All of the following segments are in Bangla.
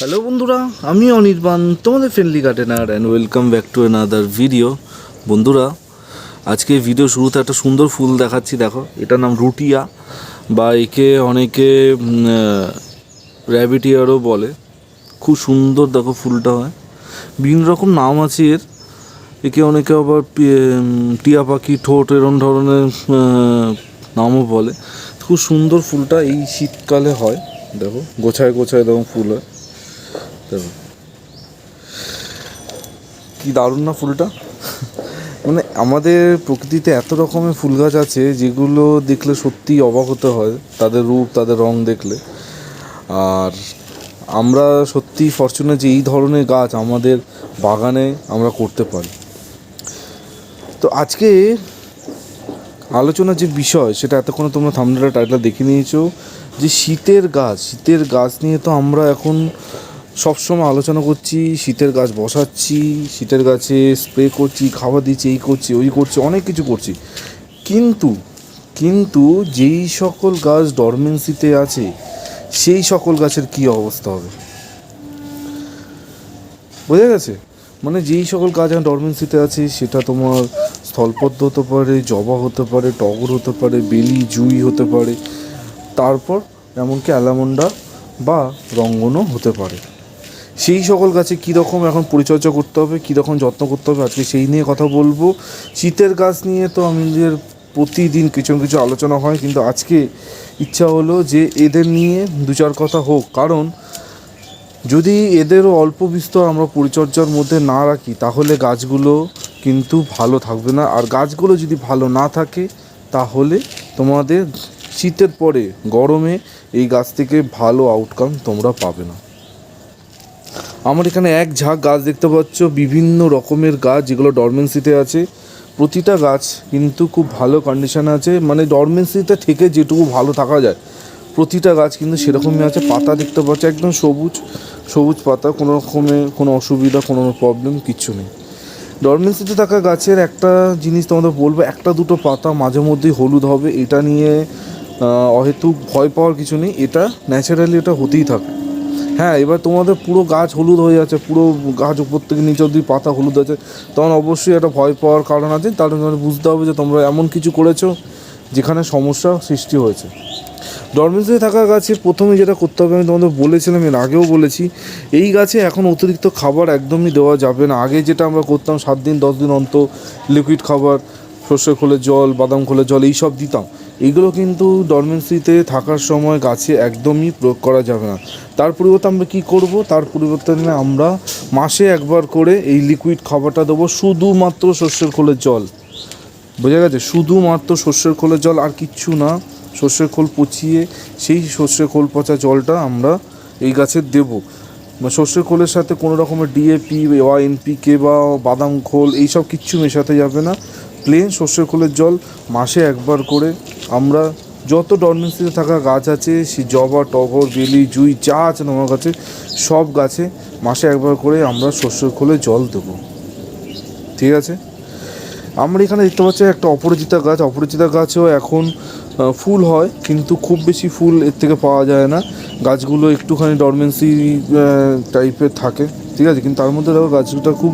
হ্যালো বন্ধুরা, আমি অনির্বাণ, তোমাদের friendly gardener and welcome back to another video বন্ধুরা, আজকে ভিডিও শুরুতে একটা সুন্দর ফুল দেখাচ্ছি, দেখো, এটার নাম রুটিয়া, বা একে অনেকে র্যাবিটিয়ারও বলে। খুব সুন্দর, দেখো, ফুলটা হয়। বিভিন্ন রকম নাম আছে এর। একে অনেকে আবার টিয়া পাখি, ঠোঁট, এরম ধরনের নামও বলে। খুব সুন্দর ফুলটা এই শীতকালে হয়, দেখো, গোছায় গোছায় এরকম ফুল হয়। দেখো কি দারুণ না ফুলটা? মানে আমাদের প্রকৃতিতে এত রকমের ফুল গাছ আছে যেগুলো দেখলে সত্যি অবাক হতে হয়, তাদের রূপ, তাদের রং দেখলে। আর আমরা সত্যি ফরচুনেট যে এই ধরনের গাছ আমাদের বাগানে আমরা করতে পারি। তো আজকে আলোচনার যে বিষয়, সেটা এতক্ষণে তোমরা থামনেলের টাইটেল দেখে নিয়েছো যে শীতের গাছ শীতের গাছ নিয়ে তো আমরা এখন সবসময় আলোচনা করছি, শীতের গাছ বসাচ্ছি, শীতের গাছে স্প্রে করছি, খাবার দিচ্ছি, এই করছি, ওই করছি, অনেক কিছু করছি। কিন্তু কিন্তু যেই সকল গাছ ডরমেন্সিতে আছে, সেই সকল গাছের কি অবস্থা হবে? বোঝা গেছে? মানে যেই সকল গাছ এখন ডরমেন্সিতে আছে, সেটা তোমার স্থলপদ্ম হতে পারে, জবা হতে পারে, টগর হতে পারে, বেলি, জুই হতে পারে। তারপর এমনকি অ্যালামন্ডা বা রঙ্গনও হতে পারে। সেই সকল গাছে কীরকম এখন পরিচর্যা করতে হবে কীরকম যত্ন করতে হবে, আজকে সেই নিয়ে কথা বলব। শীতের গাছ নিয়ে তো আমাদের প্রতিদিন কিছু না কিছু আলোচনা হয়, কিন্তু আজকে ইচ্ছা হলো যে এদের নিয়ে দু চার কথা হোক। কারণ যদি এদেরও অল্প বিস্তর আমরা পরিচর্যার মধ্যে না রাখি, তাহলে গাছগুলো কিন্তু ভালো থাকবে না। আর গাছগুলো যদি ভালো না থাকে, তাহলে তোমাদের শীতের পরে গরমে এই গাছ থেকে ভালো আউটকাম তোমরা পাবে না। আমার এখানে এক ঝাঁক গাছ দেখতে পাচ্ছ, বিভিন্ন রকমের গাছ যেগুলো ডরমেন্সিতে আছে। প্রতিটা গাছ কিন্তু খুব ভালো কন্ডিশনে আছে মানে ডরমেন্সিতে থেকে যেটুকু ভালো থাকা যায়। প্রতিটা গাছ কিন্তু সেরকমই আছে, পাতা দেখতে পাচ্ছ, একদম সবুজ সবুজ পাতা, কোনো রকমের কোনো অসুবিধা, কোনো প্রবলেম কিচ্ছু নেই। ডরমেন্সিতে থাকা গাছের একটা জিনিস তোমাদের বলব, একটা দুটো পাতা মাঝে মধ্যেই হলুদ হবে, এটা নিয়ে অহেতুক ভয় পাওয়ার কিছু নেই, এটা ন্যাচারালি এটা হতেই থাকে। হ্যাঁ এবার তোমাদের পুরো গাছ হলুদ হয়ে যাচ্ছে, পুরো গাছ উপর থেকে নিচে অব্দি পাতা হলুদ আছে তখন অবশ্যই একটা ভয় পাওয়ার কারণ আছে, তার বুঝতে হবে যে তোমরা এমন কিছু করেছ যেখানে সমস্যা সৃষ্টি হয়েছে। ডরমেন্সিতে থাকা গাছে প্রথমে যেটা করতে হবে, আমি তোমাদের বলেছিলাম, এর আগেও বলেছি, এই গাছে এখন অতিরিক্ত খাবার একদমই দেওয়া যাবে না। আগে যেটা আমরা করতাম, সাত দিন, দশ দিন অন্তর লিকুইড খাবার, সর্ষে খোলের জল, বাদাম খোলের জল, এইসব দিতাম। এইগুলো কিন্তু ডরমেন্সিতে থাকার সময় গাছে একদমই প্রয়োগ করা যাবে না। তার পরিবর্তে আমরা কী করব? তার পরিবর্তে আমরা মাসে একবার করে এই লিকুইড খাবারটা দেবো শুধুমাত্র সর্ষের খোলের জল। বোঝা গেছে? শুধুমাত্র সর্ষের খোলের জল আর কিচ্ছু না। সর্ষের খোল পচিয়ে সেই সর্ষের খোল পচা জলটা আমরা এই গাছে দেবো। মানে সর্ষের খোলের সাথে কোনো রকমের ডিএপি বা এনপিকে বা বাদাম খোল এইসব কিচ্ছু মেশাতে যাবে না। প্লেন, সর্ষের খোলের জল, মাসে একবার করে। আমরা যত ডরমেন্সিতে থাকা গাছ আছে, সে জবা, টগর, বেলি, জুই, যা আছে তোমার কাছে, সব গাছে মাসে একবার করে আমরা সর্ষের খোলে জল দেবো। ঠিক আছে? আমরা এখানে দেখতে পাচ্ছি একটা অপরাজিতা গাছ। অপরাজিতা গাছেও এখন ফুল হয়, কিন্তু খুব বেশি ফুল এর থেকে পাওয়া যায় না। গাছগুলো একটুখানি ডরমেন্সি টাইপের থাকে। ঠিক আছে? কিন্তু তার মধ্যে দেখো গাছটা খুব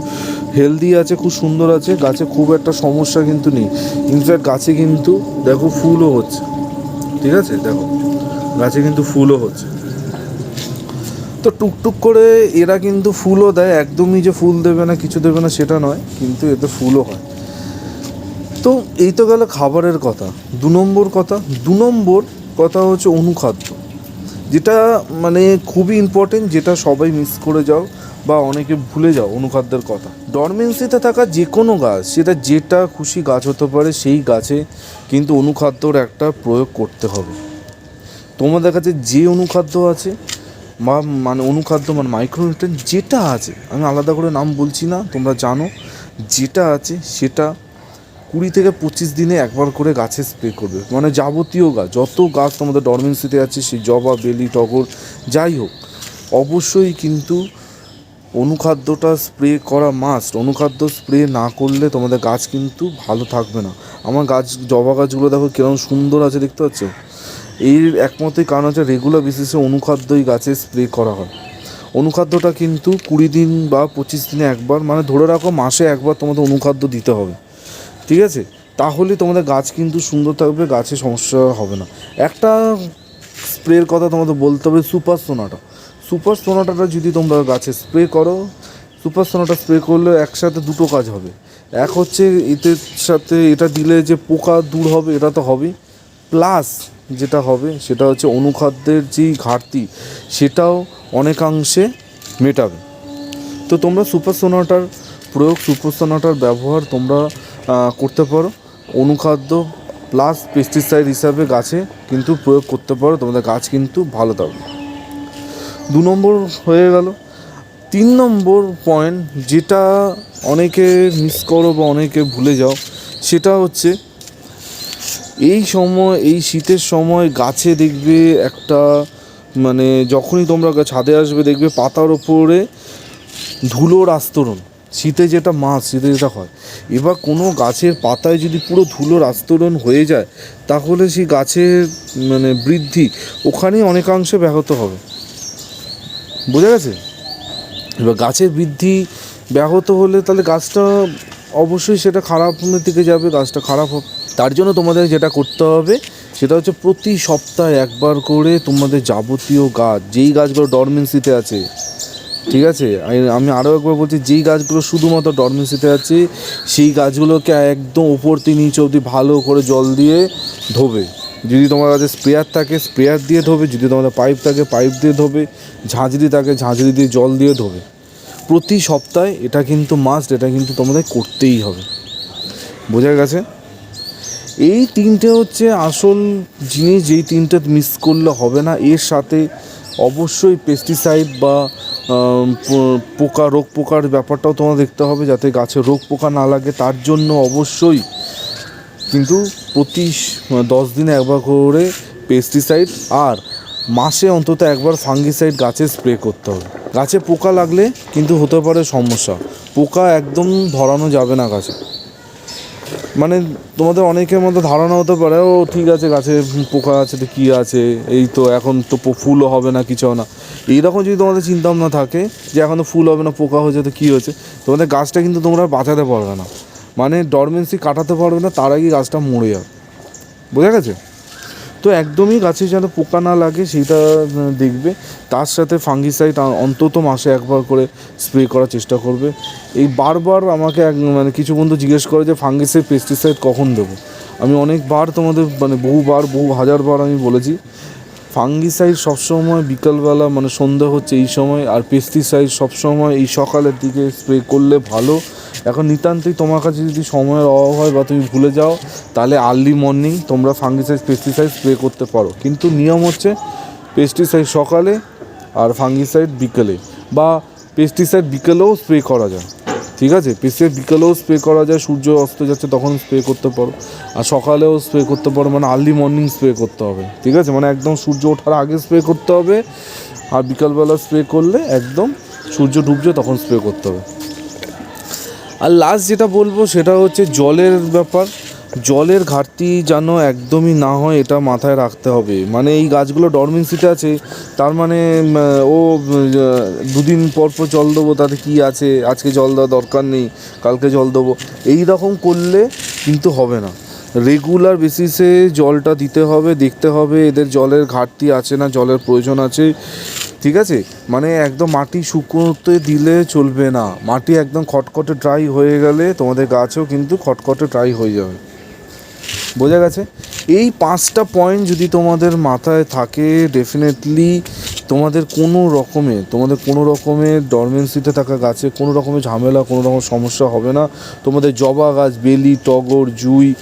হেলদি আছে, খুব সুন্দর আছে, গাছে খুব একটা সমস্যা কিন্তু নেই। ইনফ্যাক্ট গাছে কিন্তু দেখো ফুলও হচ্ছে। ঠিক আছে? দেখো, গাছে কিন্তু ফুলও হচ্ছে। তো টুকটুক করে এরা কিন্তু ফুলও দেয়, একদমই যে ফুল দেবে না, কিছু দেবে না, সেটা নয়, কিন্তু এতে ফুলও হয়। তো এই তো গেল খাবারের কথা। দু নম্বর কথা, দু নম্বর কথা হচ্ছে অনুখাদ্য। যেটা মানে খুবই ইম্পর্টেন্ট যেটা সবাই মিস করে যাও বা অনেকে ভুলে যাও অনুখাদ্যের কথা। ডরমেন্সিতে থাকা যে কোনো গাছ, সেটা যেটা খুশি গাছ হতে পারে, সেই গাছে কিন্তু অনুখাদ্যর একটা প্রয়োগ করতে হবে। তোমাদের কাছে যে অনুখাদ্য আছে, বা মানে অনুখাদ্য মানে মাইক্রোনিউট্রেন যেটা আছে, আমি আলাদা করে নাম বলছি না, তোমরা জানো, যেটা আছে সেটা কুড়ি থেকে পঁচিশ দিনে একবার করে গাছে স্প্রে করবে। মানে যাবতীয় গাছ যত গাছ তোমাদের ডরমেন্সিতে আছে, সেই জবা, বেলি, টগর, যাই হোক, অবশ্যই কিন্তু অনুখাদ্যটা স্প্রে করা মাস্ট অনুখাদ্য স্প্রে না করলে তোমাদের গাছ কিন্তু ভালো থাকবে না। আমার গাছ, জবা গাছগুলো দেখো কীরকম সুন্দর আছে, দেখতে পাচ্ছ? এর একমাত্রই কারণ হচ্ছে রেগুলার বেসিসে অনুখাদ্যই গাছে স্প্রে করা হয়। অনুখাদ্যটা কিন্তু কুড়ি দিন বা পঁচিশ দিনে একবার মানে ধরে রাখো মাসে একবার তোমাদের অনুখাদ্য দিতে হবে। ঠিক আছে? তাহলে তোমাদের গাছ কিন্তু সুন্দর থাকবে, গাছে সমস্যা হবে না। একটা স্প্রের কথা তোমাদের বলতে হবে, সুপার সোনাটা। সুপার সোনাটাটা যদি তোমরা গাছে স্প্রে করো, সুপার সোনাটা স্প্রে করলে একসাথে দুটো কাজ হবে। এক হচ্ছে এদের সাথে এটা দিলে যে পোকা দূর হবে, এটা তো হবেই। প্লাস যেটা হবে, সেটা হচ্ছে অনুখাদ্যের যেই ঘাটতি, সেটাও অনেকাংশে মেটাবে। তো তোমরা সুপার সোনাটার প্রয়োগ, সুপার সোনাটার ব্যবহার তোমরা করতে পারো। অনুখাদ্য প্লাস পেস্টিসাইড হিসাবে গাছে কিন্তু প্রয়োগ করতে পারো। তোমাদের গাছ কিন্তু ভালো থাকবে। দু নম্বর হয়ে গেল। তিন নম্বর পয়েন্ট যেটা অনেকে মিস করো বা অনেকে ভুলে যাও, সেটা হচ্ছে এই সময়, এই শীতের সময় গাছে দেখবে একটা মানে যখনই তোমরা ছাদে আসবে, দেখবে পাতার ওপরে ধুলোর আস্তরণ। শীতে যেটা মাছ, শীতে যেটা হয়, এবার কোনো গাছের পাতায় যদি পুরো ধুলোর আস্তরণ হয়ে যায়, তাহলে সেই গাছের মানে বৃদ্ধি ওখানেই অনেকাংশে ব্যাহত হবে। বোঝা গেছে? এবার গাছের বৃদ্ধি ব্যাহত হলে তাহলে গাছটা অবশ্যই সেটা খারাপের দিকে যাবে, গাছটা খারাপ হবে। তার জন্য তোমাদের যেটা করতে হবে, সেটা হচ্ছে প্রতি সপ্তাহে একবার করে তোমাদের যাবতীয় গাছ, যেই গাছগুলো ডরমেন্সিতে আছে ঠিক আছে? আমি- আরও একবার বলছি, যেই গাছগুলো শুধুমাত্র ডরমেন্সিতে আছে, সেই গাছগুলোকে একদম ওপর থেকে নিচে অবধি ভালো করে জল দিয়ে ধোবে। যদি তোমার কাছে স্প্রেয়ার থাকে, স্প্রেয়ার দিয়ে ধোবে। যদি তোমাদের পাইপ থাকে, পাইপ দিয়ে ধোবে। ঝাঁঝরি থাকে, ঝাঁঝরি দিয়ে জল দিয়ে ধোবে। প্রতি সপ্তাহে এটা কিন্তু মাস্ট এটা কিন্তু তোমাদের করতেই হবে। বোঝা গেছে? এই তিনটে হচ্ছে আসল জিনিস, যেই তিনটে মিস করলে হবে না। এর সাথে অবশ্যই পেস্টিসাইড বা পোকা, রোগ পোকার ব্যাপারটাও তোমার দেখতে হবে যাতে গাছে রোগ পোকা না লাগে, তার জন্য অবশ্যই কিন্তু প্রতি দশ দিনে একবার করে পেস্টিসাইড আর মাসে অন্তত একবার ফাঙ্গিসাইড গাছে স্প্রে করতে হবে। গাছে পোকা লাগলে কিন্তু হতে পারে সমস্যা। পোকা একদম ধরানো যাবে না গাছে। মানে তোমাদের অনেকের মধ্যে ধারণা হতে পারে, ও ঠিক আছে গাছে পোকা আছে তো কী আছে, এই তো এখন তো ফুল ফুলও হবে না, কিছু না। এইরকম যদি তোমাদের চিন্তা ভাবনা থাকে যে এখন তো ফুল হবে না, পোকা হয়েছে তো কী হয়েছে, তোমাদের গাছটা কিন্তু তোমরা বাঁচাতে পারবে না। মানে ডরমেন্সি কাটাতে পারবে না, তার আগে গাছটা মরে যাবে। বোঝা গেছে? তো একদমই গাছে যেন পোকা না লাগে সেটা দেখবে। তার সাথে ফাঙ্গিসাইড অন্তত মাসে একবার করে স্প্রে করার চেষ্টা করবে। এই বারবার আমাকে এক মানে কিছু বন্ধু জিজ্ঞেস করে যে, ফাঙ্গিসাইড, পেস্টিসাইড কখন দেবো? আমি অনেকবার তোমাদের মানে বহুবার, বহু হাজারবার আমি বলেছি, ফাঙ্গিসাইড সবসময় বিকালবেলা মানে সন্ধ্যা হচ্ছে এই সময়, আর পেস্টিসাইড সবসময় এই সকালের দিকে স্প্রে করলে ভালো। এখন নিতান্তই তোমার কাছে যদি সময়ের অভাব হয় বা তুমি ভুলে যাও, তাহলে আর্লি মর্নিং তোমরা ফাঙ্গিসাইড পেস্টিসাইড স্প্রে করতে পারো। কিন্তু নিয়ম হচ্ছে পেস্টিসাইড সকালে আর ফাঙ্গিসাইড বিকেলে বা পেস্টিসাইড বিকেলেও স্প্রে করা যায়। ঠিক আছে? পেস্টিসাইড বিকেলেও স্প্রে করা যায়, সূর্য অস্ত যাচ্ছে তখন স্প্রে করতে পারো। আর সকালেও স্প্রে করতে পারো মানে আর্লি মর্নিং স্প্রে করতে হবে। ঠিক আছে? মানে একদম সূর্য ওঠার আগে স্প্রে করতে হবে। আর বিকালবেলা স্প্রে করলে একদম সূর্য ডুবছে তখন স্প্রে করতে হবে। আর লাস্ট যেটা বলব সেটা হচ্ছে জলের ব্যাপার। জলের ঘাটতি যেন একদমই না হয়, এটা মাথায় রাখতে হবে। মানে এই গাছগুলো ডরমেন্সিতে আছে, তার মানে ও দুদিন পর পর জল দেবো, তাতে কী আছে? আজকে জল দেওয়া দরকার নেই, কালকে জল দেবো। এই রকম করলে কিন্তু হবে না। রেগুলার বেসিসে জলটা দিতে হবে, দেখতে হবে, এদের জলের ঘাটতি আছে না, জলের প্রয়োজন আছে। ঠিক আছে? মানে একদম মাটি শুকোতে দিলে চলবে না। মাটি একদম খটখটে ড্রাই হয়ে গেলে তোমাদের গাছও কিন্তু খটখটে ড্রাই হয়ে যাবে। বোঝা গেছে? এই পাঁচটা পয়েন্ট যদি তোমাদের মাথায় থাকে ডেফিনেটলি তোমাদের কোনো রকমে, তোমাদের কোনো রকমের ডরমেন্সিতে থাকা গাছে কোনো রকমের ঝামেলা, কোনো রকম সমস্যা হবে না। তোমাদের জবা গাছ, বেলি, টগর, জুই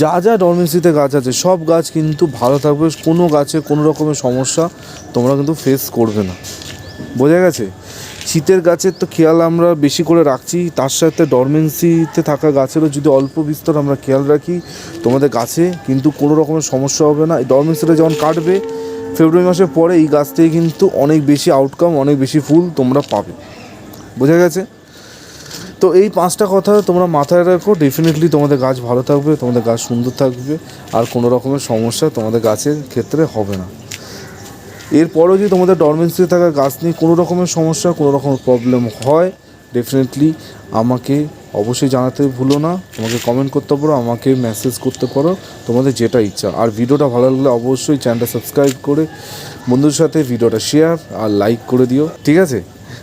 যা যা ডরমেন্সিতে গাছ আছে, সব গাছ কিন্তু ভালো থাকবে। কোনো গাছে কোনো রকমের সমস্যা তোমরা কিন্তু ফেস করবে না। বোঝা গেছে? শীতের গাছের তো খেয়াল আমরা বেশি করে রাখছি। তার সাথে ডরমেন্সিতে থাকা গাছেরও যদি অল্প বিস্তর আমরা খেয়াল রাখি, তোমাদের গাছে কিন্তু কোনো রকমের সমস্যা হবে না। এই ডরমেন্সিটা যখন কাটবে ফেব্রুয়ারি মাসের পরে এই গাছ থেকে কিন্তু অনেক বেশি আউটকাম অনেক বেশি ফুল তোমরা পাবে। বোঝা গেছে? তো এই পাঁচটা কথা তোমরা মাথায় রাখো। ডেফিনেটলি তোমাদের গাছ ভালো থাকবে, তোমাদের গাছ সুন্দর থাকবে। আর কোনো রকমের সমস্যা তোমাদের গাছের ক্ষেত্রে হবে না। এরপরেও যদি তোমাদের ডরমেন্সিতে থাকা গাছ নিয়ে কোনো রকমের সমস্যা, কোনো রকমের প্রবলেম হয় ডেফিনেটলি আমাকে অবশ্যই জানাতে ভুলো না। আমাকে কমেন্ট করতে পারো, আমাকে মেসেজ করতে পারো। তোমাদের যেটা ইচ্ছা। আর ভিডিওটা ভালো লাগলে অবশ্যই চ্যানেলটা সাবস্ক্রাইব করে বন্ধুদের সাথে ভিডিওটা শেয়ার আর লাইক করে দিও। ঠিক আছে?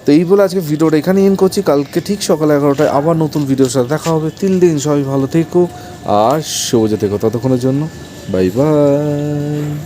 তো এই বলে আজকে ভিডিওটা এখানে এন করছি। কালকে ঠিক সকাল এগারোটায় আবার নতুন ভিডিওর সাথে দেখা হবে। তিন দিন সবাই ভালো থেকো আর সোজা থেকো ততক্ষণের জন্য বাই বাই